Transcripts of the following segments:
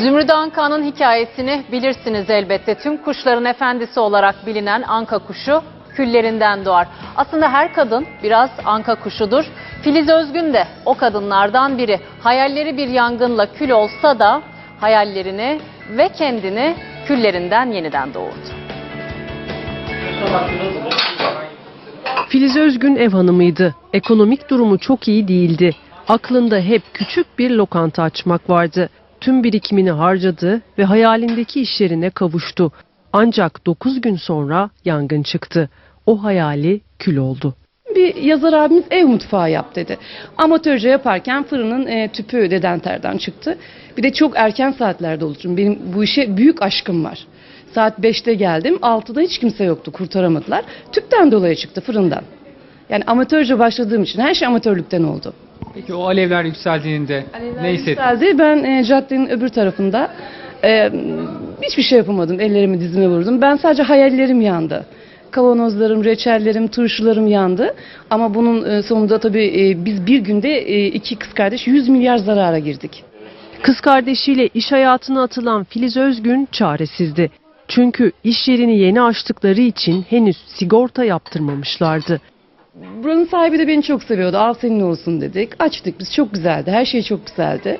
Zümrüt Anka'nın hikayesini bilirsiniz elbette. Tüm kuşların efendisi olarak bilinen Anka kuşu küllerinden doğar. Aslında her kadın biraz Anka kuşudur. Filiz Özgün de o kadınlardan biri. Hayalleri bir yangınla kül olsa da hayallerini ve kendini küllerinden yeniden doğurdu. Filiz Özgün ev hanımıydı. Ekonomik durumu çok iyi değildi. Aklında hep küçük bir lokanta açmak vardı. Tüm birikimini harcadı ve hayalindeki iş yerine kavuştu. Ancak 9 gün sonra yangın çıktı. O hayali kül oldu. Bir yazar abimiz ev mutfağı yap dedi. Amatörce yaparken fırının e, tüpü dedenterden çıktı. Bir de çok erken saatlerde oluşum. Benim bu işe büyük aşkım var. Saat 5'te geldim. 6'da hiç kimse yoktu. Kurtaramadılar. Tüpten dolayı çıktı fırından. Yani amatörce başladığım için her şey amatörlükten oldu. Peki o alevler yükseldiğinde ne hissettin? Yükseldi. Ben e, caddenin öbür tarafında e, hiçbir şey yapamadım. Ellerimi dizime vurdum. Ben sadece hayallerim yandı. Kavanozlarım, reçellerim, turşularım yandı. Ama bunun e, sonunda tabii e, biz bir günde e, iki kız kardeş 100 milyar zarara girdik. Kız kardeşiyle iş hayatına atılan Filiz Özgün çaresizdi. Çünkü iş yerini yeni açtıkları için henüz sigorta yaptırmamışlardı. Buranın sahibi de beni çok seviyordu. Al senin olsun dedik. Açtık biz. Çok güzeldi. Her şey çok güzeldi.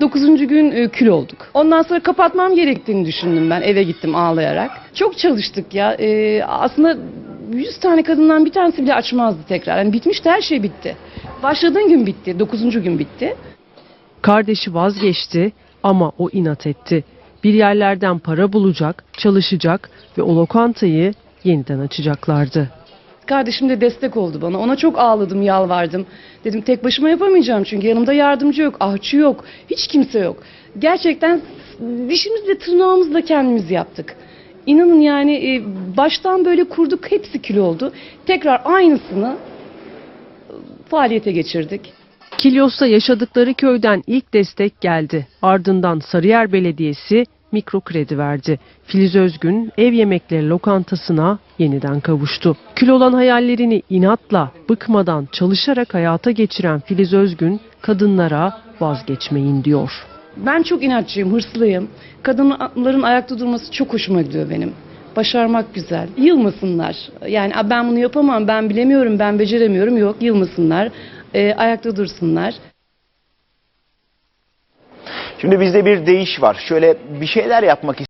Dokuzuncu gün e, kül olduk. Ondan sonra kapatmam gerektiğini düşündüm ben. Eve gittim ağlayarak. Çok çalıştık ya. E, aslında 100 tane kadından bir tanesi bile açmazdı tekrar. Yani bitmişti her şey bitti. Başladığın gün bitti. Dokuzuncu gün bitti. Kardeşi vazgeçti ama o inat etti. Bir yerlerden para bulacak, çalışacak ve o lokantayı yeniden açacaklardı. Kardeşim de destek oldu bana. Ona çok ağladım, yalvardım. Dedim tek başıma yapamayacağım çünkü yanımda yardımcı yok, ahçı yok, hiç kimse yok. Gerçekten dişimizle tırnağımızla kendimiz yaptık. İnanın yani e, baştan böyle kurduk hepsi kilo oldu. Tekrar aynısını faaliyete geçirdik. Kilyos'ta yaşadıkları köyden ilk destek geldi. Ardından Sarıyer Belediyesi mikro kredi verdi. Filiz Özgün ev yemekleri lokantasına yeniden kavuştu. Kül olan hayallerini inatla, bıkmadan çalışarak hayata geçiren Filiz Özgün kadınlara vazgeçmeyin diyor. Ben çok inatçıyım, hırslıyım. Kadınların ayakta durması çok hoşuma gidiyor benim. Başarmak güzel. Yılmasınlar. Yani "A, ben bunu yapamam, ben bilemiyorum, ben beceremiyorum. Yok, yılmasınlar. Ee, ayakta dursunlar. Şimdi bizde bir deyiş var. Şöyle bir şeyler yapmak